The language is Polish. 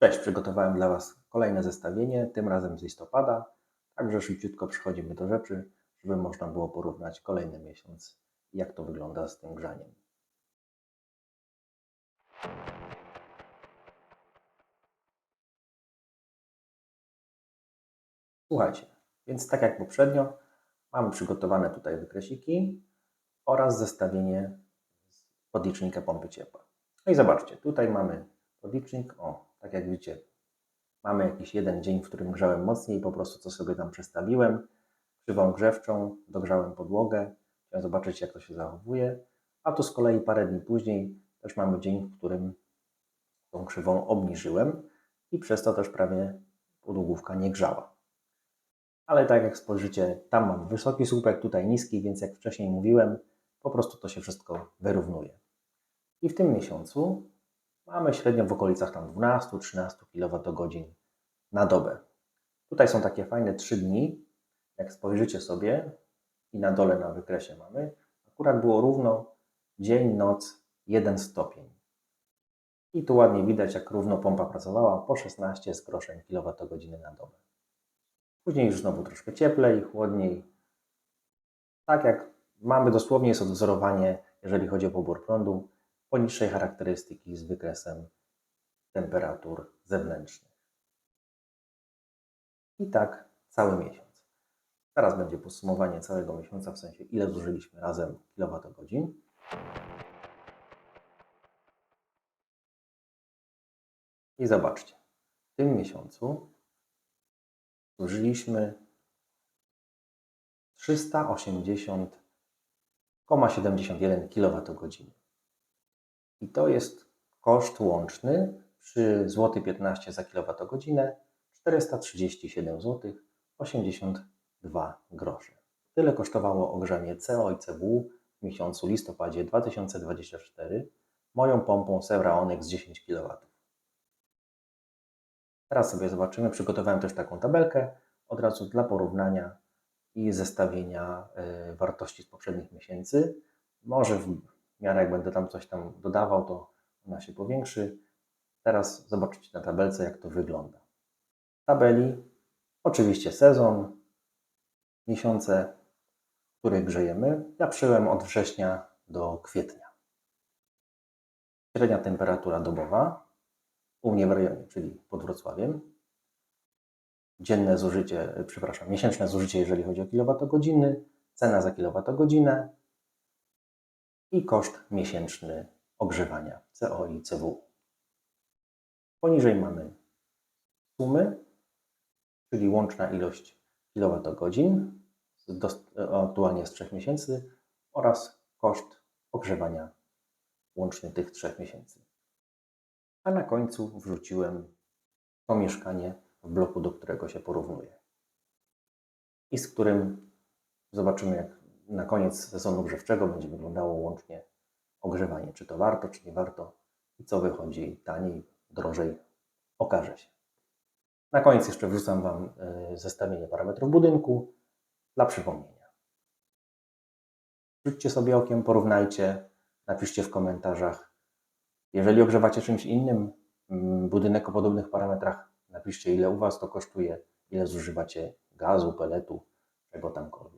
Cześć, przygotowałem dla Was kolejne zestawienie, tym razem z listopada, także szybciutko przechodzimy do rzeczy, żeby można było porównać kolejny miesiąc, jak to wygląda z tym grzaniem. Słuchajcie, więc tak jak poprzednio, mamy przygotowane tutaj wykresiki oraz zestawienie podlicznika pompy ciepła. No i zobaczcie, tutaj mamy podlicznik, o, tak jak widzicie, mamy jakiś jeden dzień, w którym grzałem mocniej, po prostu co sobie tam przestawiłem, krzywą grzewczą, dogrzałem podłogę, chciałem zobaczyć jak to się zachowuje, a tu z kolei parę dni później też mamy dzień, w którym tą krzywą obniżyłem i przez to też prawie podłogówka nie grzała. Ale tak jak spojrzycie, tam mam wysoki słupek, tutaj niski, więc jak wcześniej mówiłem, po prostu to się wszystko wyrównuje. I w tym miesiącu mamy średnio w okolicach tam 12-13 kWh na dobę. Tutaj są takie fajne 3 dni. Jak spojrzycie sobie i na dole na wykresie mamy, akurat było równo dzień, noc, 1 stopień. I tu ładnie widać, jak równo pompa pracowała po 16 z groszem kWh na dobę. Później już znowu troszkę cieplej, chłodniej. Tak jak mamy dosłownie jest odwzorowanie, jeżeli chodzi o pobór prądu, poniższej charakterystyki z wykresem temperatur zewnętrznych. I tak cały miesiąc. Teraz będzie podsumowanie całego miesiąca, w sensie ile zużyliśmy razem kilowatogodzin. I zobaczcie, w tym miesiącu zużyliśmy 380,71 kWh. I to jest koszt łączny przy złoty 15 za kWh 437 zł 82 grosze. Tyle kosztowało ogrzanie CO i CW w miesiącu listopadzie 2024 moją pompą Sevra Onyx 10 kW. Teraz sobie zobaczymy, przygotowałem też taką tabelkę od razu dla porównania i zestawienia y, wartości z poprzednich miesięcy. Może w miarę jak będę tam coś tam dodawał, to ona się powiększy. Teraz zobaczycie na tabelce, jak to wygląda. W tabeli oczywiście sezon, miesiące, w których grzejemy. Ja przyjąłem od września do kwietnia. Średnia temperatura dobowa u mnie w rejonie, czyli pod Wrocławiem. Dzienne zużycie, przepraszam, miesięczne zużycie, jeżeli chodzi o kilowatogodziny, cena za kilowatogodzinę, i koszt miesięczny ogrzewania CO i CW. Poniżej mamy sumy, czyli łączna ilość kilowatogodzin aktualnie z 3 miesięcy oraz koszt ogrzewania łącznie tych 3 miesięcy. A na końcu wrzuciłem to mieszkanie w bloku, do którego się porównuje i z którym zobaczymy, jak na koniec sezonu grzewczego będzie wyglądało łącznie ogrzewanie. Czy to warto, czy nie warto i co wychodzi taniej, drożej, okaże się. Na koniec jeszcze wrzucam Wam e, zestawienie parametrów budynku dla przypomnienia. Rzućcie sobie okiem, porównajcie, napiszcie w komentarzach. Jeżeli ogrzewacie czymś innym, mm, budynek o podobnych parametrach, napiszcie ile u Was to kosztuje, ile zużywacie gazu, peletu, czego tamkolwiek.